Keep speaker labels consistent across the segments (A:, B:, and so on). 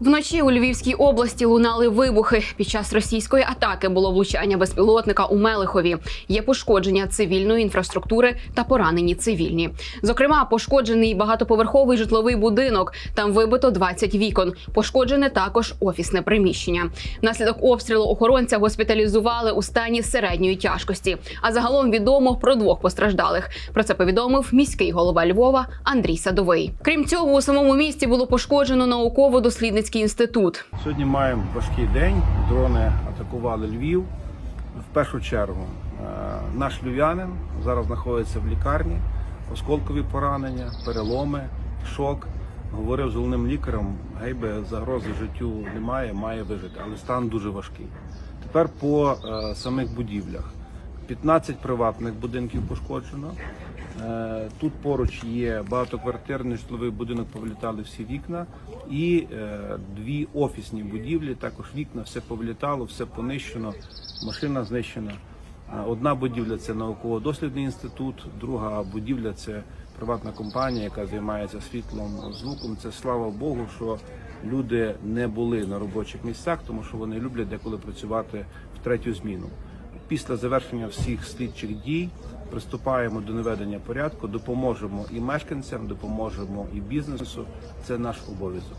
A: Вночі у Львівській області лунали вибухи. Під час російської атаки було влучання безпілотника у Мелихові. Є пошкодження цивільної інфраструктури та поранені цивільні. Зокрема, пошкоджений багатоповерховий житловий будинок. Там вибито 20 вікон. Пошкоджене також офісне приміщення. Внаслідок обстрілу охоронця госпіталізували у стані середньої тяжкості. А загалом відомо про двох постраждалих. Про це повідомив міський голова Львова Андрій Садовий. Крім цього, у самому місті було пошкоджено науково-дослідницький інститут.
B: Сьогодні маємо важкий день. Дрони атакували Львів. В першу чергу е, наш львів'янин зараз знаходиться в лікарні, осколкові поранення, переломи, шок. Говорив з головним лікарем, гейби загрози життю немає, має вижити, але стан дуже важкий. Тепер по е, самих будівлях. 15 приватних будинків пошкоджено. Е, Тут поруч є багатоквартирний житловий будинок, повлітали всі вікна, і е, дві офісні будівлі, також вікна, все повлітало, все понищено, машина знищена. Одна будівля це науково-дослідний інститут, друга будівля це приватна компанія, яка займається світлом, звуком. Це слава Богу, що люди не були на робочих місцях, тому що вони люблять деколи працювати в третю зміну. Після завершення всіх слідчих дій приступаємо до наведення порядку, допоможемо і мешканцям, допоможемо і бізнесу. Це наш обов'язок.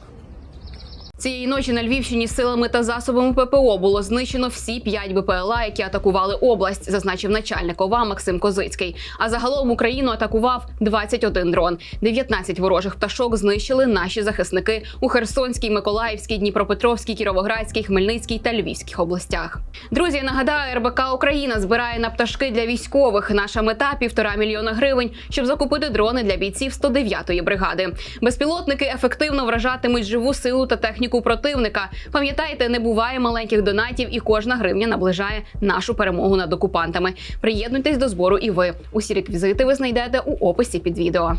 A: Цієї ночі на Львівщині силами та засобами ППО було знищено всі п'ять БПЛА, які атакували область, зазначив начальник ОВА Максим Козицький. А загалом Україну атакував 21 дрон. 19 ворожих пташок знищили наші захисники у Херсонській, Миколаївській, Дніпропетровській, Кіровоградській, Хмельницькій та Львівських областях. Друзі, я нагадаю, РБК Україна збирає на пташки для військових. Наша мета півтора мільйона гривень, щоб закупити дрони для бійців 109-ї бригади. Безпілотники ефективно вражатимуть живу силу та техніку противника. Пам'ятайте, не буває маленьких донатів, і кожна гривня наближає нашу перемогу над окупантами. Приєднуйтесь до збору і ви. Усі реквізити ви знайдете у описі під відео.